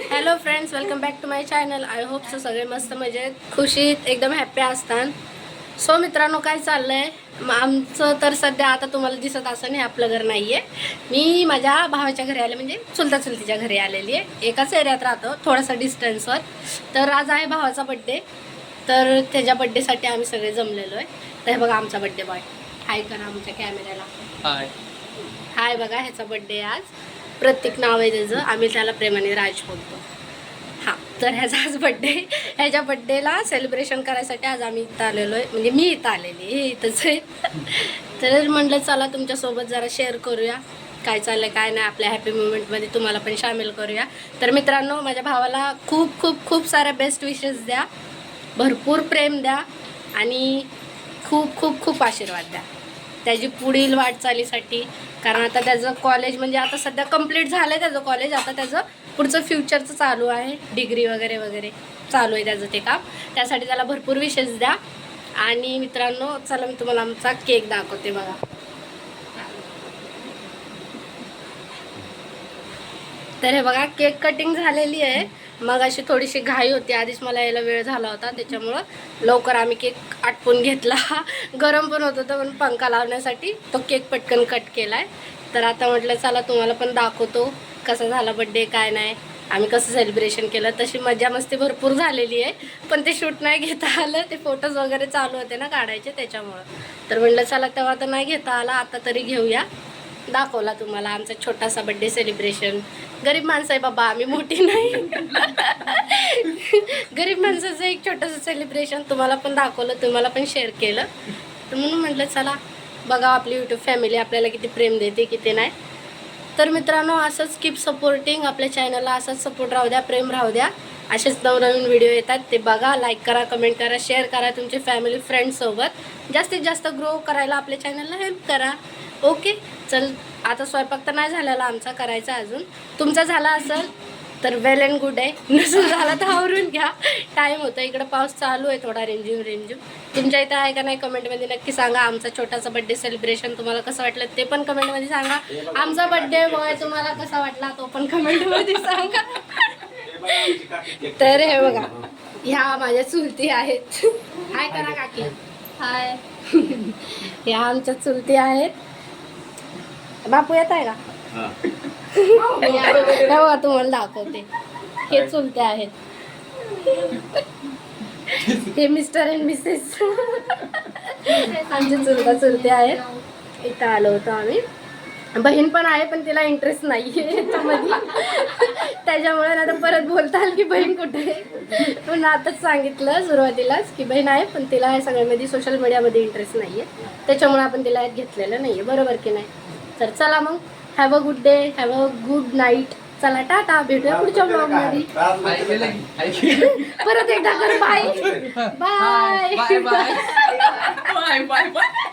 Hello friends welcome back to my channel I hope so सगळे मस्त मजेत खुशीत एकदम हॅप्पी असतात. सो मित्रांनो काय चाललंय? मग आमचं तर सध्या आता तुम्हाला दिसत असं नाही आपलं घर नाही आहे मी माझ्या भावाच्या घरी आले म्हणजे चुलता चुलतीच्या घरी आलेली आहे. एकाच एरियात राहतो थोडासा डिस्टन्सवर तर आज आहे भावाचा बड्डे तर त्याच्या बड्डेसाठी आम्ही सगळे जमलेलो आहे. तर हे बघा आमचा बड्डे बॉय हाय करा आमच्या कॅमेऱ्याला हाय हाय बघा ह्याचा बड्डे आज. प्रत्येक नाव आहे त्याचं. आम्ही त्याला प्रेमाने राज बोलतो. हां तर ह्याचा आज बड्डे ह्याच्या बड्डेला सेलिब्रेशन करायसाठी आज आम्ही इथं आलेलो आहे म्हणजे मी इथं आलेली हे इथंच आहे. तर म्हटलं चला तुमच्यासोबत जरा शेअर करूया. काय चाललंय काय नाही आपल्या हॅपी मुमेंटमध्ये तुम्हाला पण सामील करूया. तर मित्रांनो माझ्या भावाला खूप खूप खूप साऱ्या बेस्ट विशेस द्या. भरपूर प्रेम द्या. आणि खूप खूप खूप आशीर्वाद द्या. त्याची पुढील वाटचालीसाठी. कारण आता त्याचं कॉलेज म्हणजे आता सध्या कंप्लीट झालं आहे त्याचं कॉलेज आता त्याचं पुढचं फ्युचरचं चालू आहे. डिग्री वगैरे वगैरे चालू आहे त्याचं ते काम. त्यासाठी त्याला भरपूर विशेष द्या. आणि मित्रांनो चला मी तुम्हाला आमचा केक दाखवते बघा. तर हे बघा केक कटिंग झालेली आहे. मग अशी थोडीशी घाई होती. आधीच मला यायला वेळ झाला होता. त्याच्यामुळं लवकर आम्ही केक आटपून घेतला. गरम पण होत होतं पण पंखा लावण्यासाठी तो केक पटकन कट केला आहे तर आता म्हटलं चला तुम्हाला पण दाखवतो कसा झाला बड्डे काय नाही. आम्ही कसं सेलिब्रेशन केलं? तशी मजा मस्ती भरपूर झालेली आहे. पण ते शूट नाही घेता आलं. ते फोटोज वगैरे चालू होते ना काढायचे त्याच्यामुळं. तर म्हटलं चला तेव्हा तर नाही घेता आला. आता तरी घेऊया. दाखवला तुम्हाला आमचा छोटासा बड्डे सेलिब्रेशन गरीब माणसं आहे बाबा आम्ही मोठी नाही. गरीब माणसाचं एक छोटंसं सेलिब्रेशन तुम्हाला पण दाखवलं तुम्हाला पण शेअर केलं. तर म्हणून म्हटलं चला बघा आपली यूट्यूब फॅमिली आपल्याला किती प्रेम देते किती नाही. तर मित्रांनो असंच कीप सपोर्टिंग आपल्या चॅनलला असंच सपोर्ट राहू द्या प्रेम राहू द्या. असेच नवनवीन व्हिडिओ येतात. ते बघा लाईक करा कमेंट करा शेअर करा तुमचे फॅमिली फ्रेंड्ससोबत जास्तीत जास्त ग्रो करायला आपल्या चॅनलला हेल्प करा. ओके चल आता स्वयंपाक तर नाही झालेला आमचा करायचा अजून. तुमचा झाला असेल तर वेल अँड गुड आहे. नसून झाला तर आवरून घ्या. टाईम होता इकडं पाऊस चालू आहे थोडा रिमझिम रिमझिम तुमच्या इथं आहे का नाही कमेंटमध्ये नक्की सांगा. आमचा छोटासा बड्डे सेलिब्रेशन तुम्हाला कसं वाटलं ते पण कमेंटमध्ये सांगा. आमचा बड्डे बॉय तुम्हाला कसा वाटला तो पण कमेंटमध्ये सांगा. तर हे बघा ह्या माझ्या चुलती आहेत. हाय करा काकी. हाय. ह्या आमच्या चुलती आहेत. बापू येत आहे का? हे. बघा तुम्हाला दाखवते. हे चुलते आहेत. हे मिस्टर अँड मिसेस. आमचे चुलता चुलते आहेत. इथं आलो होतो आम्ही. बहीण पण आहे पण तिला इंटरेस्ट नाही आहे याच्यामध्ये. त्याच्यामुळे ना आता परत बोलता आलं की बहीण कुठे आहे? पण आताच सांगितलं सुरुवातीलाच की बहीण आहे पण तिला या सगळ्यामध्ये सोशल मीडियामध्ये इंटरेस्ट नाही आहे त्याच्यामुळे आपण तिला यात घेतलेलं नाही आहे बरोबर की नाही? तर चला मग. Have a good day have a good night चला टाटा. भेटूया पुढच्या ब्लॉगमध्ये परत एकदा कर. Bye. Bye bye. Bye bye.